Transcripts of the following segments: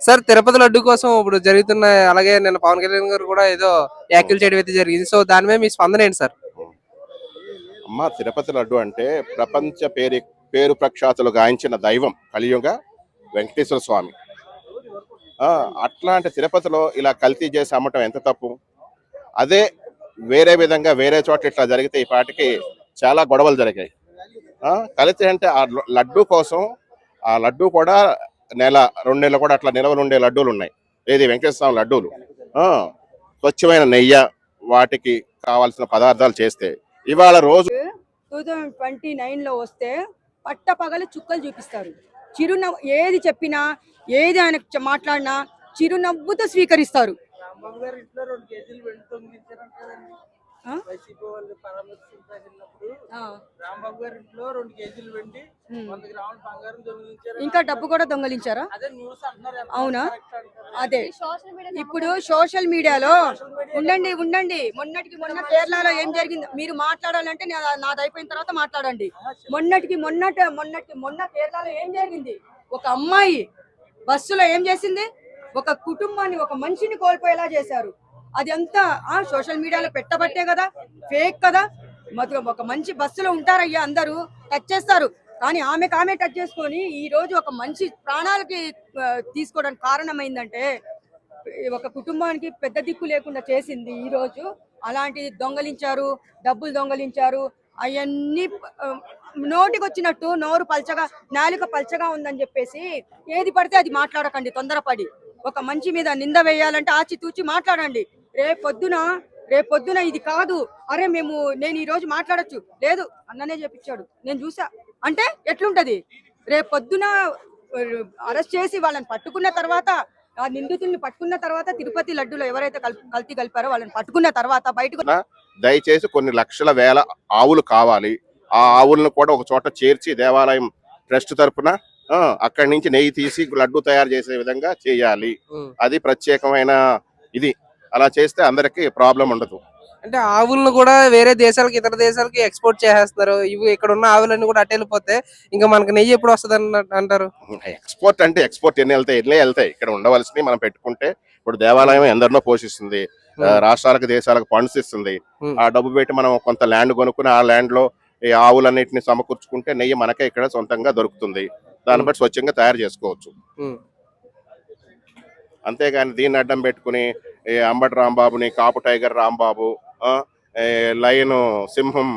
Sir Tirupati laddu కోసం ఇప్పుడు జరుగుతున్న అలాగే నిన్న పవన్ కళ్యాణ్ గారు కూడా ఏదో వ్యాఖ్యలు చేయడం అయితే జరిగింది. సో దాని మీద మీ స్పందన ఏంటి సార్? అమ్మ తిరుపతి లడ్డు అంటే ప్రపంచ పేరు పేరు ప్రఖ్యాతులు గాయించిన దైవం కలియుగ వెంకటేశ్వర స్వామి. అట్లాంటి తిరుపతిలో ఇలా కల్తీ చేసి అమ్మటం ఎంత తప్పు? అదే వేరే విధంగా వేరే చోట్ల ఇట్లా జరిగితే ఈ పాటికి చాలా గొడవలు జరిగాయి. ఆ, కల్తీ అంటే ఆ లడ్డు కోసం ఆ లడ్డు కూడా నెల రెండు నెలలు కూడా అట్లా నిలవలు ఉండే లడ్డూలు ఉన్నాయి ఏది వెంకటేశ్వర లడ్డూలు? స్వచ్ఛమైన నెయ్యి వాటికి కావాల్సిన పదార్థాలు చేస్తే. ఇవాళ రోజు టూ థౌజండ్ ట్వంటీ నైన్లో వస్తే పట్ట పగలు చుక్కలు చూపిస్తారు. చిరునవ్వు ఏది చెప్పినా ఏది ఆయన మాట్లాడినా చిరునవ్వుతో స్వీకరిస్తారు. వైసీపీ వాళ్ళు రాంబాబు గారి ఇంట్లో రెండు కేజీలు వెండి. వంద గ్రాముల బంగారం దొంగిలించారు ఇంకా డబ్బు కూడా దొంగలించారా? అదే న్యూస్ అంటున్నారు అవునా? అదే. ఇప్పుడు సోషల్ మీడియాలో ఉండండి ఉండండి. మొన్నటికి మొన్న కేరళలో ఏం జరిగింది మీరు మాట్లాడాలంటే నాది అయిపోయిన తర్వాత మాట్లాడండి. మొన్నటికి మొన్నట మొన్నటికి మొన్న కేరళలో ఏం జరిగింది? ఒక అమ్మాయి బస్సులో ఏం చేసింది? ఒక కుటుంబాన్ని ఒక మనిషిని కోల్పోయేలా చేశారు. అది అంతా ఆ సోషల్ మీడియాలో పెట్టబట్టే కదా ఫేక్ కదా. మరి ఒక మంచి బస్సులో ఉంటారయ్యా అందరూ టచ్ చేస్తారు. కానీ ఆమెకు ఆమె టచ్ చేసుకొని ఈ రోజు ఒక మంచి ప్రాణాలకి తీసుకోవడానికి కారణమైందంటే ఒక కుటుంబానికి పెద్ద దిక్కు లేకుండా చేసింది ఈ రోజు. అలాంటి దొంగలించారు డబ్బులు దొంగలించారు అవన్నీ నోటికి వచ్చినట్టు నోరు పల్చగా నాలుక పల్చగా ఉందని చెప్పేసి ఏది పడితే అది మాట్లాడకండి తొందరపడి. ఒక మంచి మీద నింద వేయాలంటే ఆచితూచి మాట్లాడండి. రేపొద్దున? రేపొద్దున ఇది కాదు. అరే మేము నేను ఈ రోజు మాట్లాడొచ్చు. లేదు అన్ననే చెప్పించాడు. నేను చూసా. అంటే ఎట్లుంటది? రేపొద్దున అరెస్ట్ చేసి వాళ్ళని పట్టుకున్న తర్వాత ఆ నిందితుల్ని పట్టుకున్న తర్వాత తిరుపతి లడ్డులో ఎవరైతే కల్- కల్తీ కలిపారో వాళ్ళని పట్టుకున్న తర్వాత బయటకు దయచేసి కొన్ని లక్షల వేల ఆవులు కావాలి. ఆ ఆవులను కూడా ఒక చోట చేర్చి దేవాలయం ట్రస్ట్ తరపున ఆ, అక్కడి నుంచి నెయ్యి తీసి లడ్డు తయారు చేసే విధంగా చేయాలి. అది ప్రత్యేకమైన ఇది. అలా చేస్తే అందరికి ప్రాబ్లం ఉండదు. అంటే ఆవులను కూడా వేరే దేశాలకి ఇతర దేశాలకి ఎక్స్పోర్ట్ చేసేస్తున్నారు. ఇవి ఇక్కడ ఉన్న ఆవులన్నీ కూడా అటు వెళ్ళిపోతే ఇంకా మనకి నెయ్యి ఎప్పుడు వస్తుంది అంటారు. ఎక్స్పోర్ట్ అంటే ఎక్స్పోర్ట్ ఎన్ని వెళ్తాయి ఎన్ని వెళ్తాయి? ఇక్కడ ఉండవలసినవి మనం పెట్టుకుంటే ఇప్పుడు దేవాలయం ఎందరినో పోషిస్తుంది. ఆ, రాష్ట్రాలకు దేశాలకు ఫండ్స్ ఇస్తుంది. Hmm. ఆ డబ్బు పెట్టి మనం కొంత ల్యాండ్ కొనుక్కుని ఆ ల్యాండ్లో ఈ ఆవులన్నిటిని సమకూర్చుకుంటే నెయ్యి మనకే ఇక్కడ సొంతంగా దొరుకుతుంది. దాన్ని బట్టి స్వచ్ఛంగా తయారు చేసుకోవచ్చు. ఉమ్. అంతేగాని దీన్ని అడ్డం పెట్టుకుని అంబటి రాంబాబుని కాపు టైగర్ రాంబాబు లయన్ సింహం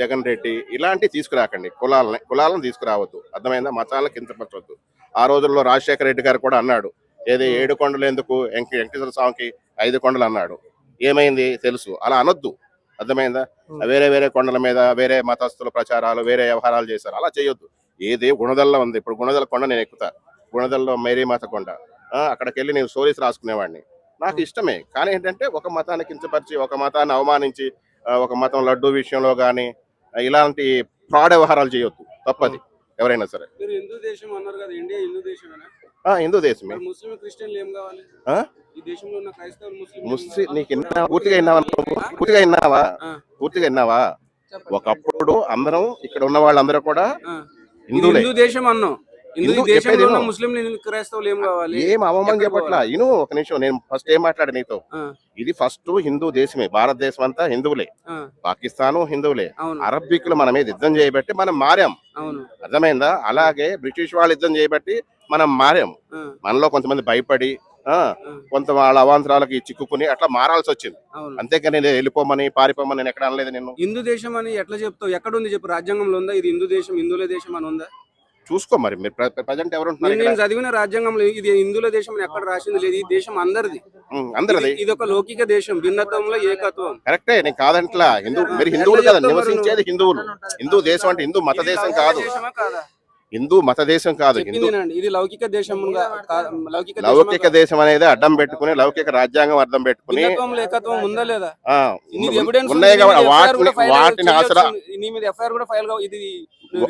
జగన్ రెడ్డి ఇలాంటివి తీసుకురాకండి. కులాలని కులాలను తీసుకురావద్దు. అర్థమైందా? మతాలను కించపరచవద్దు ఆ రోజుల్లో రాజశేఖర రెడ్డి గారు కూడా అన్నాడు. ఏది ఏడు కొండలు ఎందుకు? వెంక వెంకటేశ్వర స్వామికి ఐదు కొండలు అన్నాడు. ఏమైంది? తెలుసు. అలా అనొద్దు. అర్థమైందా? వేరే వేరే కొండల మీద వేరే మతస్థుల ప్రచారాలు వేరే వ్యవహారాలు చేశారు. అలా చేయొద్దు. ఏది గుణదల్లో ఉంది. ఇప్పుడు గుణదల కొండ నేను ఎక్కుతా. గుణదల్లో మేరీ మాత కొండ. అక్కడికి వెళ్ళి నేను స్టోరీస్ రాసుకునేవాడిని. నాకు ఇష్టమే. కానీ ఏంటంటే ఒక మతాన్ని కించపరిచి ఒక మతాన్ని అవమానించి ఒక మతం లడ్డు విషయంలో కానీ ఇలాంటి ఫ్రాడ్ వ్యవహారాలు చేయొద్దు. తప్పది. ఎవరైనా సరే. హిందూ దేశం అన్నారు కదా ఇండియా హిందూ దేశమేనా? ఆ, హిందూ దేశమే. ముస్లిం క్రిస్టియన్లు ఏం కావాలి? ఆ? ఈ దేశంలో ఉన్న క్రైస్తవులు ముస్లిం ముస్లిం నీకు పూర్తిగా విన్నావా? పూర్తిగా విన్నావా. పూర్తిగా విన్నావా. ఒకప్పుడు అందరం ఇక్కడ ఉన్న వాళ్ళందరూ కూడా హిందూ దేశం అన్నాం. ఏం అవమానం చెప్పట్లా? ఇను ఒక నిమిషం నేను ఫస్ట్ ఏం మాట్లాడా నీతో? ఇది ఫస్ట్ హిందూ దేశమే భారతదేశం అంతా హిందువులే పాకిస్తాను హిందువులే. అరబ్బికులు మన మీద యుద్ధం చేయబట్టి మనం మారాం. అర్థమైందా? అలాగే బ్రిటిష్ వాళ్ళు యుద్ధం చేయబట్టి మనం మారాం. మనలో కొంతమంది భయపడి కొంత వాళ్ళ అవాంతరాలకి చిక్కుకుని అట్లా మారాల్సి వచ్చింది. అంతేకాని నేను వెళ్ళిపోమని పారిపోమని నేను ఎక్కడ అనలేదు నేను హిందూ దేశం అని ఎట్లా చెప్తావు? ఎక్కడ ఉంది చెప్పు? రాజ్యాంగంలో ఉందా? ఇది హిందూ దేశం హిందువుల దేశం అని ఉందా? చూసుకో మరి మీరు ప్రజెంట్ ఎవరు నేను చదివిన రాజ్యాంగంలో ఇది హిందువుల దేశం ఎక్కడ రాసింది లేదు ఈ దేశం అందరిది అందరిది ఇది- ఒక లౌకిక దేశం భిన్నత్వంలో ఏకత్వం కరెక్టే నేను కాదంట్లా హిందూ మీరు హిందువులు కదా నివసించేది హిందువులు హిందూ దేశం అంటే హిందూ మత దేశం కాదు? హిందూ మత దేశం కాదు హిందూ. ఇది లౌకిక దేశం లౌకిక? దేశం అనేది అడ్డం పెట్టుకుని లౌకిక రాజ్యాంగం అడ్డం పెట్టుకుని ఉన్నాయి వాటిని వాటిని. ఆసరా నీ మీద ఎఫ్ఐఆర్ కూడా ఫైల్ ఇది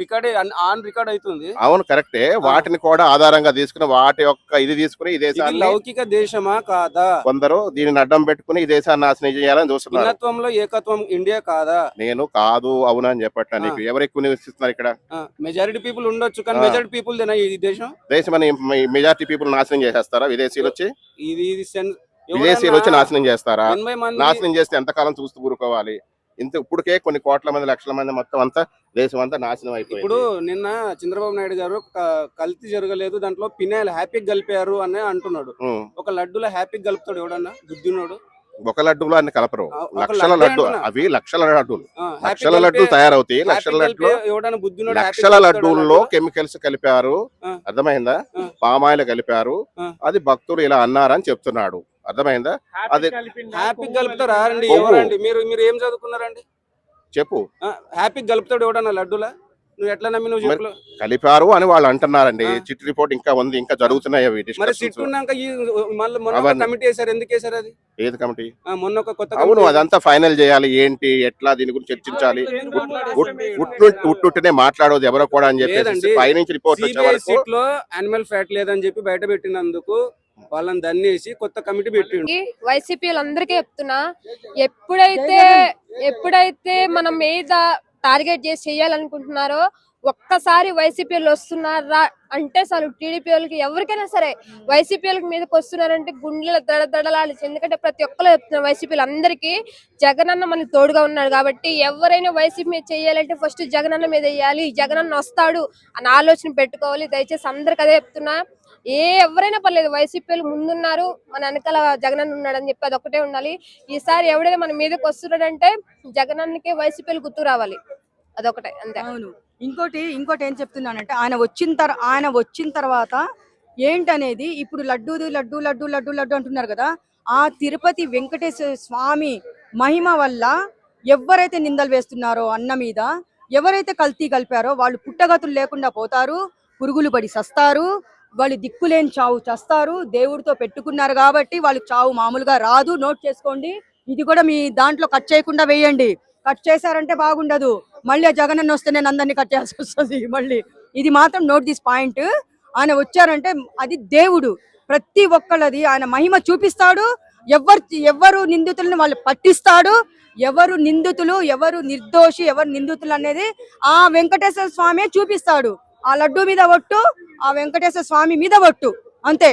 రికార్డ్ ఆన్ రికార్డ్ అవుతుంది. అవును కరెక్టే. వాటిని కూడా ఆధారంగా తీసుకుని వాటి యొక్క ఇది తీసుకుని ఈ దేశాన్ని లౌకిక దేశమా కాదా? కొందరు దీనిని అడ్డం పెట్టుకుని ఈ దేశాన్ని నాశనం చేయాలని చూస్తున్నారు. భిన్నత్వంలో ఏకత్వం ఇండియా కాదా? నేను కాదు అవును అని చెప్పట్లా నీకు. ఎవరు ఎక్కువ నివసిస్తున్నారు ఇక్కడ? మెజారిటీ పీపుల్ ఉండొచ్చు కానీ. మెజారిటీ పీపుల్ దేనా ఈ దేశం? దేశం అని మెజార్టీ పీపుల్ నాశనం చేసేస్తారా? విదేశీయులు వచ్చి? ఇది విదేశీయులు వచ్చి నాశనం చేస్తారా? నాశనం చేస్తే ఎంతకాలం చూస్తూ ఊరుకోవాలి? ఇంత ఇప్పటికే కొన్ని కోట్ల మంది లక్షల మంది మొత్తం అంతా దేశం అంతా నాశనం ఇప్పుడు అయిపోయింది నిన్న చంద్రబాబు నాయుడు గారు కల్తీ జరగలేదు దాంట్లో పినాయిల్ హ్యాపీ కలిపారు అని అంటున్నాడు. ఒక లడ్డులో హ్యాపీ కలుపుతాడు ఎవడన్నా బుద్ధినోడు ఒక లడ్డూలో అన్ని కలపరు లక్షల లడ్డే లడ్డు. అవి లక్షల లడ్డూలు లక్షల లడ్డూలు తయారవుతాయి లక్షల happy లక్షల లడ్డూల్లో లడ్డులో? కెమికల్స్ కలిపారు. అర్థమైందా. పామాయిల్ కలిపారు. అది భక్తులు ఇలా అన్నారని చెప్తున్నాడు అర్థమైందా? అది హ్యాపీ కలుపుతారా అండి కొవ్వు. ఎవరండి? మీరు మీరు ఏం చదువుకున్నారండి? చెప్పు. హ్యాపీ కలుపుతాడు ఎవడన్నా లడ్డులా? నువ్వు ఎట్లా నమ్మి నువ్వు కలిపారు అని వాళ్ళు అంటున్నారండి. చిట్ రిపోర్ట్ ఇంకా ఉంది ఇంకా జరుగుతున్నాయి అవి మరి. సిట్ ఉన్నాక ఈ మళ్ళీ. కమిటీ వేశారు. ఎందుకు వేశారు అది? ఏది కమిటీ? ఆ, మొన్న ఒక కొత్త అవును అదంతా ఫైనల్ చేయాలి. ఏంటి ఎట్లా దీని గురించి చర్చించాలి. ఉట్టుంటేనే మాట్లాడదు? ఎవరో కూడా అని చెప్పేసి. పైనుంచి రిపోర్ట్ వచ్చే సిబిఐ వరకు సీట్లో యానిమల్ ఫ్యాట్ లేదని చెప్పి బయట పెట్టినందుకు వాళ్ళని దన్నేసి కొత్త కమిటీ పెట్టిండు. వైసీపీ వాళ్ళందరికీ చెప్తున్నా ఎప్పుడైతే ఎప్పుడైతే మనం మీద టార్గెట్ చేసి చేయాలనుకుంటున్నారో ఒక్కసారి వైసీపీ వాళ్ళు వస్తున్నారా అంటే అసలు టీడీపీ వాళ్ళకి ఎవరికైనా సరే వైసీపీ వాళ్ళకి మీదకి వస్తున్నారంటే గుండెల దడదడలాలి ఎందుకంటే ప్రతి ఒక్కరు చెప్తున్నారు వైసీపీలు అందరికీ జగనన్న మనకి తోడుగా ఉన్నాడు కాబట్టి ఎవరైనా వైసీపీ మీద చేయాలంటే ఫస్ట్ జగనన్న మీద వేయాలి జగనన్న వస్తాడు అని ఆలోచన పెట్టుకోవాలి. దయచేసి అందరికి అదే చెప్తున్నా. ఏ ఎవరైనా పర్లేదు వైసీపీలు ముందున్నారు మన వెనకాల జగనన్న ఉన్నాడని చెప్పి అది ఒకటే ఉండాలి. ఈసారి ఎవడైనా మన మీదకి వస్తున్నాడంటే జగనన్నకే వైసీపీలు గుర్తు రావాలి. అదొకటే అంతే. అవును. ఇంకోటి ఇంకోటి ఏం చెప్తున్నానంటే ఆయన వచ్చిన తర్ ఆయన వచ్చిన తర్వాత ఏంటనేది ఇప్పుడు లడ్డూది లడ్డు లడ్డు లడ్డు లడ్డు అంటున్నారు కదా ఆ తిరుపతి వెంకటేశ్వర స్వామి మహిమ వల్ల ఎవరైతే నిందలు వేస్తున్నారో అన్న మీద ఎవరైతే కల్తీ కలిపారో వాళ్ళు పుట్టగతులు లేకుండా పోతారు పురుగులు పడి సస్తారు వాళ్ళు దిక్కులేని చావు చస్తారు. దేవుడితో పెట్టుకున్నారు కాబట్టి వాళ్ళకి చావు మామూలుగా రాదు. నోట్ చేసుకోండి. ఇది కూడా మీ దాంట్లో కట్ చేయకుండా వేయండి. కట్ చేశారంటే బాగుండదు. మళ్ళీ ఆ జగనన్న వస్తే నేను అందరినీ కట్ చేయాల్సి వస్తుంది. మళ్ళీ ఇది మాత్రం నోట్ దిస్ పాయింట్. ఆయన వచ్చారంటే అది దేవుడు. ప్రతి ఒక్కళ్ళది ఆయన మహిమ చూపిస్తాడు. ఎవరు ఎవరు నిందితులను వాళ్ళు పట్టిస్తాడు. ఎవరు నిందితులు ఎవరు నిర్దోషి ఎవరు నిందితులు అనేది ఆ వెంకటేశ్వర స్వామి చూపిస్తాడు. ఆ లడ్డు మీద ఒట్టు ఆ వెంకటేశ్వర స్వామి మీద ఒట్టు అంతే.